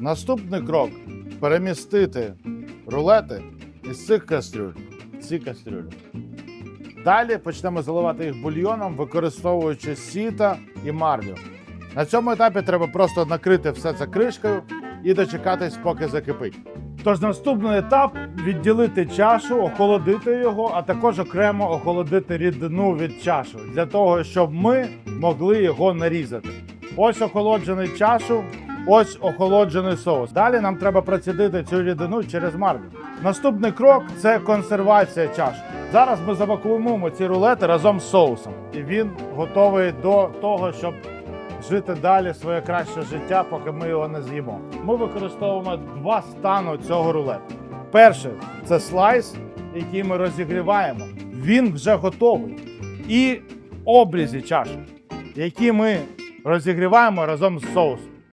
Наступний крок перемістити рулети із цих кастрюль в ці кастрюлі. Далі почнемо заливати їх бульйоном, використовуючи сіта і марлю. На цьому етапі треба просто накрити все це кришкою і дочекатись, поки закипить. Тож наступний етап відділити чашу, охолодити його, а також окремо охолодити рідину від чашу для того, щоб ми могли його нарізати. Ось охолоджений чашу, ось охолоджений соус. Далі нам треба процідити цю рідину через марлю. Наступний крок це консервація чаші. Зараз ми завакуумуємо ці рулети разом з соусом, і він готовий до того, щоб жити далі своє краще життя, поки ми його не з'їмо. Ми використовуємо два стану цього рулету. Перший це слайс, який ми розігріваємо. Він вже готовий. І обрізі чаші, які ми розігріваємо разом з соусом.